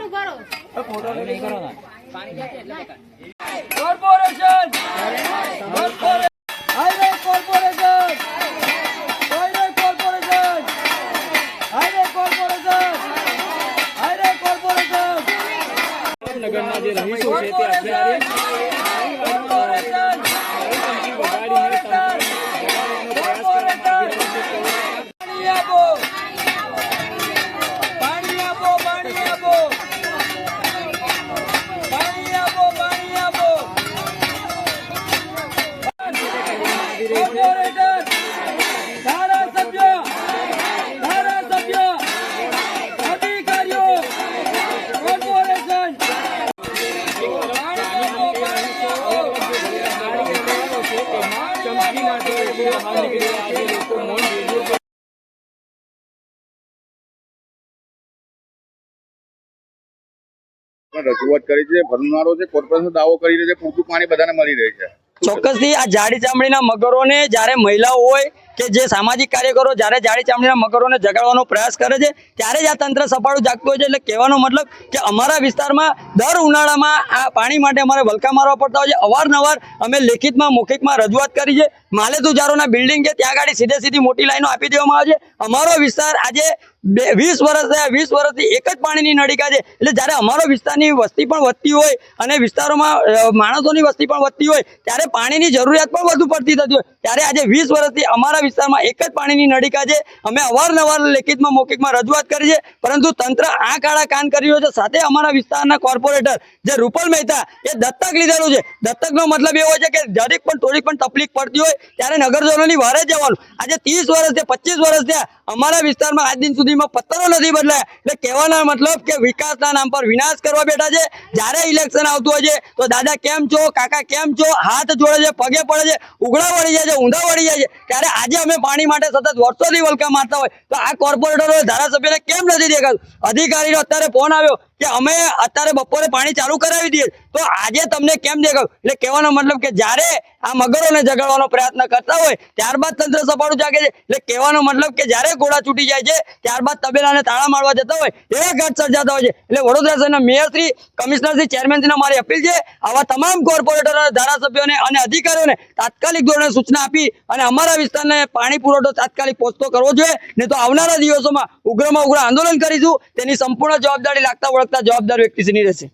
ઊભા રહો corporation highway corporation highway corporation highway corporation highway corporation નગરના જે રહીશો છે તે અત્યારે રજૂઆત કરી છે, ભરનારો છે કોર્પોરેશન દાવો કરી રહ્યો છે, પૂરતું પાણી બધાને મળી રહે છે. ચોક્કસથી આ જાડી ચામડીના મગરોને જ્યારે મહિલાઓ હોય કે જે સામાજિક કાર્યકરો જ્યારે જાડી ચામડીના મગરોને જગાડવાનો પ્રયાસ કરે છે, ત્યારે જ આ તંત્ર સફાળું જાગતું હોય છે. એટલે કહેવાનો મતલબ કે અમારા વિસ્તારમાં દર ઉનાળામાં આ પાણી માટે અમારે વલકા મારવા પડતા હોય છે. અવારનવાર અમે લેખિતમાં, મૌખિકમાં રજૂઆત કરી છે. માલેતુ જારોના બિલ્ડિંગ છે, ત્યાં ગાડી સીધે સીધી મોટી લાઈનો આપી દેવામાં આવે છે. અમારો વિસ્તાર આજે બે, વીસ વર્ષ થયા, વીસ વર્ષથી એક જ પાણીની નળિકા છે. એટલે જ્યારે અમારો વિસ્તારની વસ્તી પણ વધતી હોય અને વિસ્તારોમાં માણસોની વસ્તી પણ વધતી હોય, ત્યારે પાણીની જરૂરિયાત પણ વધુ પડતી થતી હોય. ત્યારે આજે વીસ વર્ષથી અમારા વિસ્તારમાં એક જ પાણીની નળિકા છે. અમે અવારનવાર લેખિતમાં, મૌખિકમાં રજૂઆત કરી છે. પરંતુ તંત્ર આ કાળા કાન કરી રહ્યો છે. સાથે અમારા વિસ્તારના કોર્પોરેટર, જે રૂપલ મહેતા, એ દત્તક લીધેલું છે. દત્તકનો મતલબ એવો છે કે જરીક પણ થોડીક પણ તકલીફ પડતી હોય, ત્યારે નગરજનોની વારે જવાનું. આજે ત્રીસ વર્ષ છે પચીસ વર્ષ થયા, અમારા વિસ્તારમાં આજ દિન સુધીમાં પત્તરો નથી બદલાયા. એટલે કહેવાનો મતલબ કે વિકાસના નામ પર વિનાશ કરવા બેઠા છે. જ્યારે ઇલેક્શન આવતું હોય છે, તો દાદા કેમ છો? કાકા કેમ છો? હાથ જોડે છે, પગે પડે છે, ઉઘડા વળી જાય છે, ઊંધા વળી જાય છે. ત્યારે આજે અમે પાણી માટે સતત વર્ષોથી વલકા મારતા હોય. તો આ કોર્પોરેટરો ધારાસભ્યને કેમ નથી દેખાતું? અધિકારીનો અત્યારે ફોન આવ્યો કે અમે અત્યારે બપોરે પાણી ચાલુ કરાવી દઈએ. તો આજે તમને કેમ દેખાયું? એટલે કહેવાનો મતલબ કે જ્યારે આ મગરોને જગાડવાનો પ્રયત્ન કરતા હોય, ત્યારબાદ તંત્ર સપાડું જાગે છે. એટલે કહેવાનો મતલબ કે જ્યારે ઘોડા છૂટી જાય છે, ત્યારબાદ તબેલાને તાળા મારવા જતા હોય, એવા ઘટ સર્જાતા હોય છે. એટલે વડોદરા શહેરના મેયરશ્રી કમિશનરશ્રી, ચેરમેનશ્રીને મારી અપીલ છે, આવા તમામ કોર્પોરેટરો, ધારાસભ્યોને અને અધિકારીઓને તાત્કાલિક ધોરણે સૂચના આપી અને અમારા વિસ્તારને પાણી પુરવઠો તાત્કાલિક પહોંચતો કરવો જોઈએ. નહીં તો આવનારા દિવસોમાં ઉગ્રમાં ઉગ્ર આંદોલન કરીશું. તેની સંપૂર્ણ જવાબદારી લાગતા વળગતા જવાબદાર વ્યક્તિશ્રીની રહેશે.